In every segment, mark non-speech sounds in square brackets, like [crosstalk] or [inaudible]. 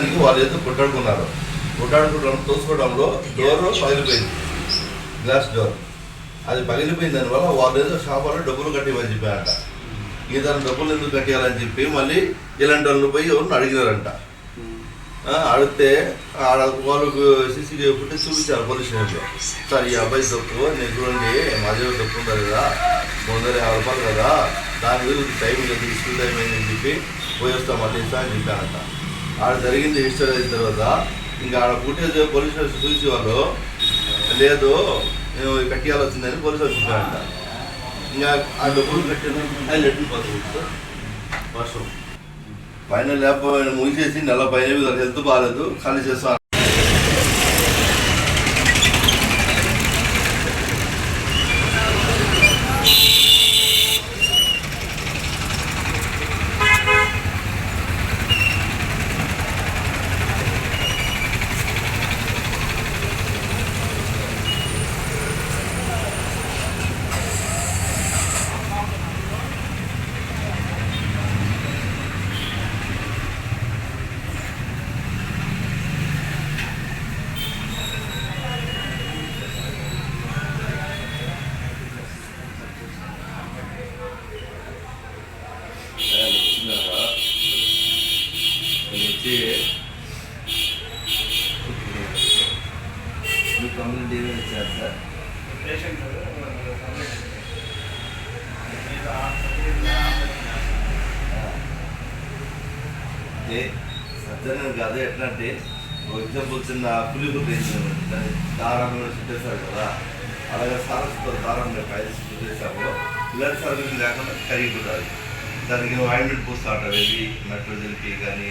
దానికి [laughs] వాళ్ళు ఏదో కొట్టాడుకున్నారు కొట్టాడుకుంటాం తోసుకోవడంలో డోర్ పగిలిపోయింది. Glass door. అది పగిలిపోయిన దానివల్ల వాళ్ళు ఏదో షాప్ వాళ్ళు డబ్బులు కట్టిమని చెప్పారంట. ఈ డబ్బులు ఎందుకు కట్టాలని చెప్పి మళ్ళీ ఇలాంటి వాళ్ళు పోయి ఎవరిని అడిగినారంట. అడిగితే ఆడ వాళ్ళకు సీసీ ఫుటేజ్ చూపించారు పోలీస్ స్టేషన్లో. సార్ ఈ అబ్బాయి తప్పు నేను చూడండి మా తప్పు ఉందా కదా మూడు వందల యాభై రూపాయలు కదా దాని మీద టైం లేదు స్కూల్ టైం అయిందని చెప్పి పోయి వస్తాం మళ్ళీ ఇస్తా అని చెప్పానంట ఆడ జరిగింది రిజిస్టర్ అయిన తర్వాత ఇంకా ఆడ ఫుటేజ్ పోలీస్ స్టేషన్ చూసి వాళ్ళు లేదు నేను కట్టియాలి వచ్చిందని పోలీస్ వాళ్ళు ఇంకా ఆ డబ్బులు కట్టిన అది లెటర్ పోతుంది వర్షం. పైన లేకపోయినా ముగిసేసి నెల పైన హెల్త్ బాగాలేదు ఖాళీ చేస్తాను మీ కంప్లైంట్ ఏమైనా ఇచ్చారు సార్. అంటే సజ్జనం కాదు ఎట్లా అంటే ఎగ్జాంపుల్ చిన్న పులిపు పెంచిన దారం చుట్టేశారు కదా. అలాగే సారస్తో దారం పైన చుట్టేసాము ఇలాంటి సర్వీస్ లేకుండా కరిగిపోతుంది దానికి ఆయింట్మెంట్ పూస్తూ ఉంటారు. ఇవి మెట్రోజల్కి కానీ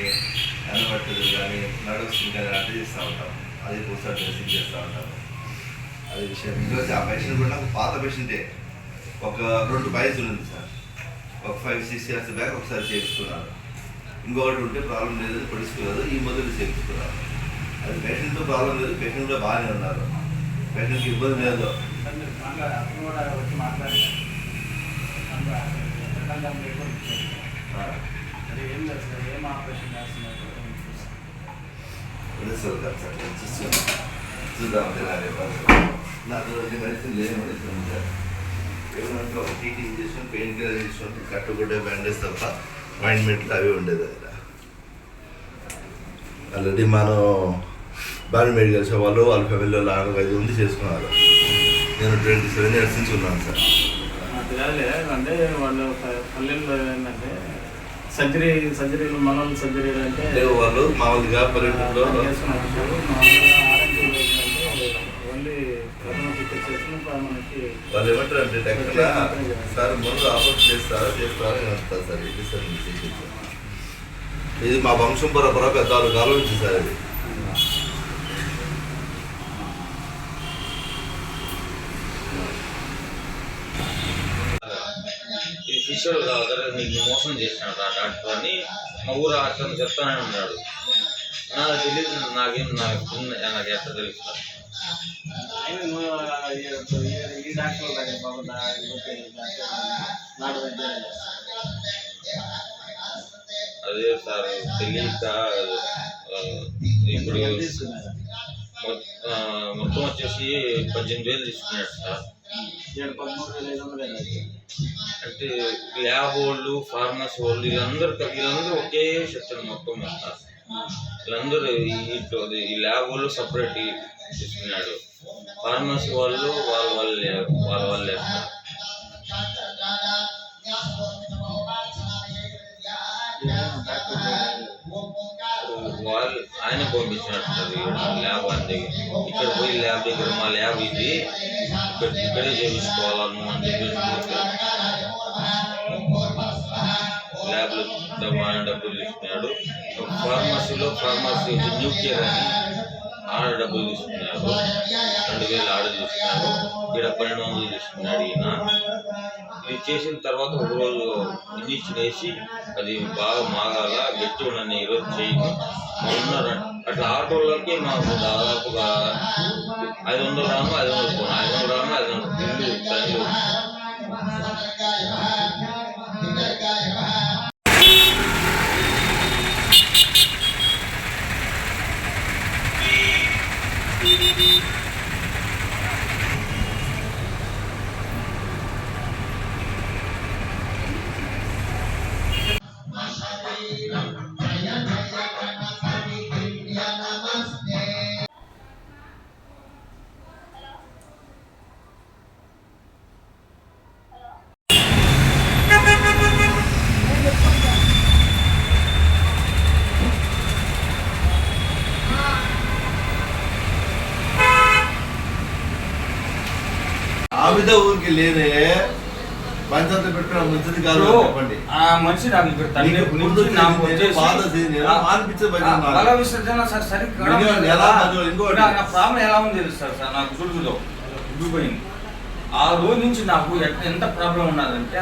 అనబట్టలు కానీ నడుస్తుంది కానీ అట్లా చేస్తూ ఉంటాం అది పూస్తా డ్రెస్సింగ్ చేస్తూ ఉంటాం అది విషయం. ఈరోజు ఆ పేషెంట్ కూడా నాకు పాత పేషెంటే ఒక రెండు బైక్స్ ఉంది సార్. ఒక ఫైవ్ సిక్స్ ఇయర్స్ బ్యాక్ ఒకసారి చేయించుకున్నారు ఇంకొకటి ఉంటే ప్రాబ్లం లేదు పడుచుకోలేదు ఈ మొదలు చేయించుకున్నారు అది పేషెంట్తో ప్రాబ్లం లేదు పేషెంట్ కూడా బాగానే ఉన్నారు. పేషెంట్కి ఇబ్బంది లేదు. అదే సార్ కాదు సార్ చూస్తాను చూద్దాం తినాలి నాకు రెండు మెడిసిన్ లేని మెడిసిన్ ఉంది ఏమంటే ఒక TT injection pain killer injection కట్టుకుంటే బ్యాండేజ్ తప్ప ఆయింట్మెంట్లు అవి ఉండేది అక్కడ ఆల్రెడీ మనం బాడీ మెడికల్ షాప్ వాళ్ళు వాళ్ళ ఫ్యామిలీలో లాగా ఐదు మంది చేసుకున్నారు నేను ట్వంటీ సెవెన్ ఇయర్స్ నుంచి ఉన్నాను సార్ అంటే వాళ్ళు పల్లెల్లో ఏంటంటే సర్జరీ సర్జరీలు మనల్ సర్జరీలు అంటే వాళ్ళు మామూలుగా ఏంటంటే ఓన్లీ కరోనా టికెట్ చేసుకుని మనకి వాళ్ళు ఏమంటారు అంటే సార్ ముందు చేస్తారా చేస్తారా అని వస్తారు సార్ ఇది సార్ మా వంశం పరపర ఇది ఈ శిష్యుడు కాదు నీకు మోసం చేసినాడు ఆ డాక్టర్ అని మా ఊరు అతను చెప్తానే ఉన్నాడు. నాకు తెలియదు నాకేం నాకు నాకు ఎట్లా తెలుసు? ఆయన నువ్వు ఈ- ఈ- ఈ డాక్టర్ దగ్గర బాగుందా లేకపోతే ఈ డాక్టర్ నాడు వైద్యం అదే సార్ తెలియక ఇప్పుడు మొత్తం వచ్చేసి పద్దెనిమిది వేలు తీసుకున్నాడు సార్. అంటే ల్యాబ్ వాళ్ళు ఫార్మర్స్ వాళ్ళు వీళ్ళందరూ వీళ్ళందరూ ఒకే సెక్షన్ మొత్తం అంతా. వీళ్ళందరూ ఈ ఈ- ల్యాబ్ వాళ్ళు సపరేట్ తీసుకున్నాడు. ఫార్మర్స్ వాళ్ళు వాళ్ళ వాళ్ళే వాళ్ళ వాళ్ళే సార్ వాళ్ళు ఆయన పంపించినట్టు ల్యాబ్ అంటే ఇక్కడ పోయి ల్యాబ్ దగ్గర మా ల్యాబ్ ఇది. ఇక్కడ ఇక్కడే చేయించుకోవాలా ల్యాబ్లో ఆయన డబ్బులు తీసుకున్నాడు ఫార్మసీలో ఫార్మసీ వచ్చి న్యూక్లియర్ అని ఆడ డబ్బులు తీసుకున్నాడు రెండు వేలు ఆడ తీసుకున్నాడు ఇక్కడ పన్నెండు వందలు తీసుకున్నాడు ఈయన ఇది చేసిన తర్వాత ఒక రోజు ఇంజక్షన్ వేసి అది బాగా మాగాల గట్టి ఉండని ఈరోజు చేయను ఉన్నారు అట్లా ఆటోళ్ళకి మాకు దాదాపుగా ఐదు వందల గ్రాములు ఐదు వందల ఫోన్ ఐదు వందల గ్రాములు ఐదు వందల తిండి తండ్రి Beep, beep, beep. ఊరికి లేదే. పంచాయతీ పెట్టడం మంచిది కాదు చెప్పండి. ఆ మనిషి నాకు ఇక్కడ తండ్రి నీకు ముందు నాకు నాకు. మల విసర్జన సార్ సరిగ్గా. నా- ప్రాబ్లం ఎలా ఉంది తెలుసు సార్? నాకు చూడుదో ఉబ్బిపోయింది ఆ రోజు నుంచి నాకు ఎంత ప్రాబ్లం ఉన్నదంటే?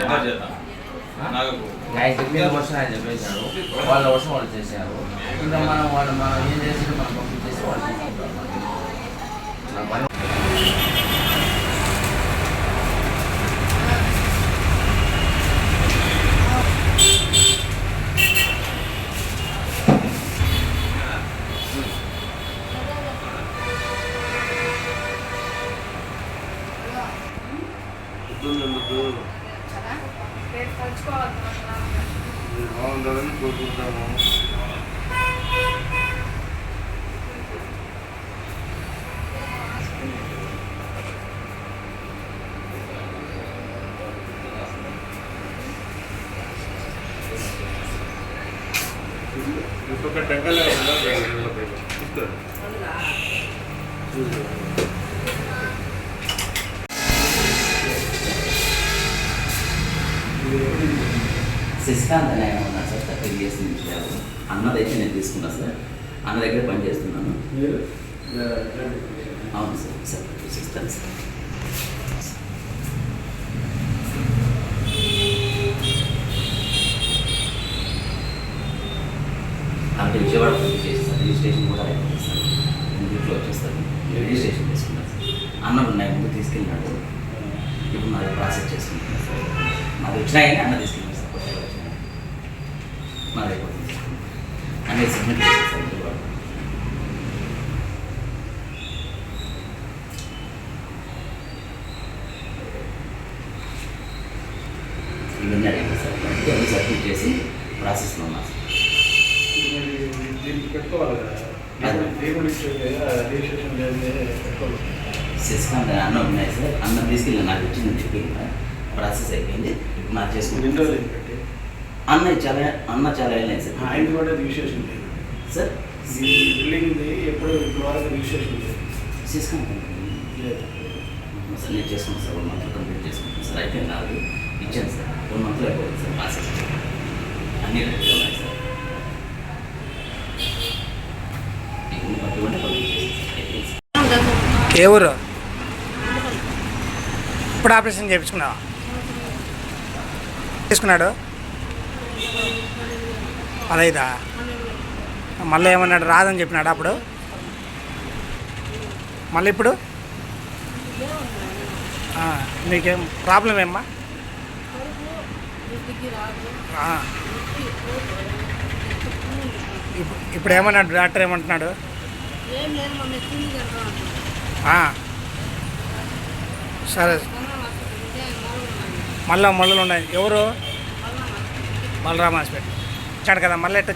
ఎట్లా చేద్దాం నాకు ఆయన చెప్పిన వర్షం ఆయన చెప్పేశారు. వాళ్ళ వర్షం వాళ్ళు చేశారు. ఇంకా మనం వాళ్ళు మనం ఏం చేసి మనం పంపించేసి వాళ్ళు తీసుకుంటారు మనకి. మన పని ఇబ్బంది ఎందుకు? రేపు కలుసుకోవాలి మీరు బాగుండాలని కోరుకుంటాము ఇంకొక టెంకాయ శశికాంత్ అనే ఉన్నాడు సార్ థర్టీ ఇయర్స్ నుంచి. అన్నదైతే నేను తీసుకున్నా సార్. అన్న దగ్గర పని చేస్తున్నాను అవును సార్. సార్ చూస్తాను సార్ అంటే విజయవాడ పోయి చేస్తాను రిజిస్ట్రేషన్ కూడా అయిపోయింది సార్ ఇంట్లో వచ్చేస్తాను రిజిస్ట్రేషన్ చేసుకున్నాను అన్న ఉన్నాయి ముందు తీసుకెళ్ళినాడు. ఇప్పుడు నాది ప్రాసెస్ చేసుకుంటున్నాను సార్. నాది వచ్చినాయి అన్న తీసుకెళ్ళినాడు సార్. కొత్తగా వచ్చినాయి. నాది అయిపోతుంది అనేది సబ్మిట్ చేశాను సార్ ఇవన్నీ అడిగింది సార్. ఇవన్నీ సబ్మిట్ చేసి ప్రాసెస్లో ఉన్నా సార్. పెట్టుకోవాలి కదా. అని అన్న ఉన్నాయి సార్. అన్న తీసుకెళ్ళి నాకు వచ్చిందని చెప్పి ప్రాసెస్ అయిపోయింది. ఇప్పుడు నాకు పెట్టి? అన్న చాలా అన్న చాలా వెళ్ళాయి సార్. ఆయన కూడా రిజిస్ట్రేషన్ లేదు. సార్? ఈ బిల్డింగ్ది ఎప్పుడు వరకు రిజిస్ట్రేషన్ లేదు. సార్ నేను చేసుకున్నాను సార్. వన్ మంత్లో కంప్లీట్ చేసుకుంటాను సార్. అయిపోయింది నాకు ఇచ్చాను సార్. వన్ మంత్లో అయిపోతుంది సార్. ప్రాసెస్ అన్నీ రెడీ ఉన్నాయి సార్ ఇవన్నీ పట్టుకుంటే కంప్లీట్ చేస్తాను సార్ అయిపోయింది సార్ ఏ ఊరు ఇప్పుడు ఆపరేషన్ చేయించుకున్నావా? తీసుకున్నాడు పదైదా? మళ్ళీ ఏమన్నాడు? రాదని చెప్పినాడు అప్పుడు? మళ్ళీ ఇప్పుడు? మీకేం ప్రాబ్లం ఏమ్మా? ఇప్పుడు ఏమన్నాడు డాక్టర్ ఏమంటున్నాడు? సరే. మళ్ళా మళ్ళీ ఉన్నాయి. ఎవరు? బలరామ హాస్పిటల్ ఇచ్చాడు కదా మళ్ళీ ఎట్టు